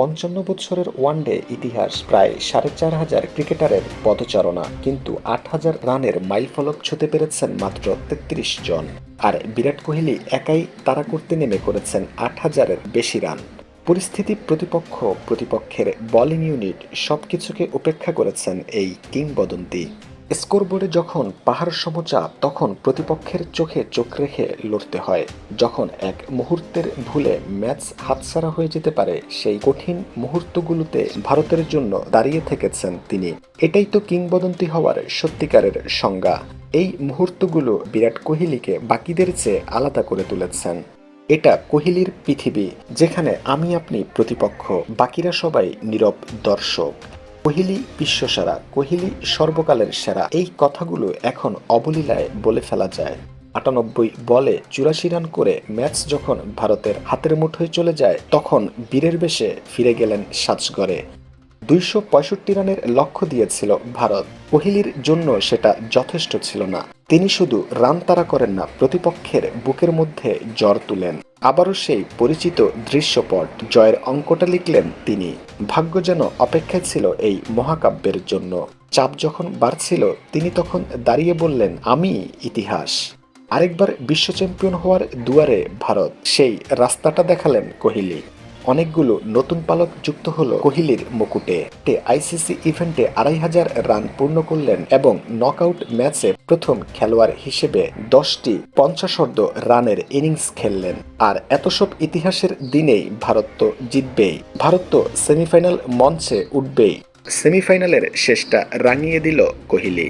পঞ্চান্ন বছরের ওয়ানডে ইতিহাস প্রায় সাড়ে চার হাজার ক্রিকেটারের পদচারণা, কিন্তু আট হাজার রানের মাইলফলক ছুতে পেরেছেন মাত্র তেত্রিশ জন। আর বিরাট কোহলি একাই তারা করতে নেমে করেছেন আট হাজারের বেশি রান। পরিস্থিতি প্রতিপক্ষ প্রতিপক্ষের বোলিং ইউনিট সবকিছুকে উপেক্ষা করেছেন এই কিংবদন্তি। স্কোরবোর্ডে যখন পাহাড় সমচাপ তখন প্রতিপক্ষের চোখে চোখ রেখে লড়তে হয়। যখন এক মুহূর্তের ভুলে ম্যাচ হাতছাড়া হয়ে যেতে পারে, সেই কঠিন মুহূর্তগুলোতে ভারতের জন্য দাঁড়িয়ে থেকেছেন তিনি। এটাই তো কিংবদন্তি হওয়ার সত্যিকারের সংজ্ঞা। এই মুহূর্তগুলো বিরাট কোহলিকে বাকিদের চেয়ে আলাদা করে তুলেছেন। এটা কোহলির পৃথিবী, যেখানে আমি আপনি প্রতিপক্ষ, বাকিরা সবাই নীরব দর্শক। কোহলি বিশ্বসেরা, কোহিলি সর্বকালের সেরা। এই কথাগুলো এখন অবলীলায় বলে ফেলা যায়। আটানব্বই বলে চুরাশি রান করে ম্যাচ যখন ভারতের হাতের মুঠোয় চলে যায়, তখন বীরের বেশে ফিরে গেলেন সাজগড়ে। দুইশো পঁয়ষট্টি রানের লক্ষ্য দিয়েছিল ভারত। কোহলির জন্য সেটা যথেষ্ট ছিল না। তিনি শুধু রান তাড়া করেন না, প্রতিপক্ষের বুকের মধ্যে জ্বর তুলেন। আবারও সেই পরিচিত দৃশ্যপট জয়ের অঙ্কটা লিখলেন তিনি। ভাগ্য যেন অপেক্ষায় ছিল এই মহাকাব্যের জন্য। চাপ যখন বাড়ছিল, তিনি তখন দাঁড়িয়ে বললেন, আমি ইতিহাস। আরেকবার বিশ্ব চ্যাম্পিয়ন হওয়ার দুয়ারে ভারত সেই রাস্তাটা দেখালেন কোহলি। অনেকগুলো নতুন পালক যুক্ত হল কোহলির মুকুটে। আইসিসি ইভেন্টে আড়াই হাজার রান পূর্ণ করলেন এবং নকআউট ম্যাচে প্রথম খেলোয়াড় হিসেবে দশটি পঞ্চাশর্ধ রানের ইনিংস খেললেন। আর এত সব ইতিহাসের দিনেই ভারত তো জিতবেই। ভারত তো সেমিফাইনাল মঞ্চে উঠবেই। সেমিফাইনালের শেষটা রাঙিয়ে দিল কোহলি।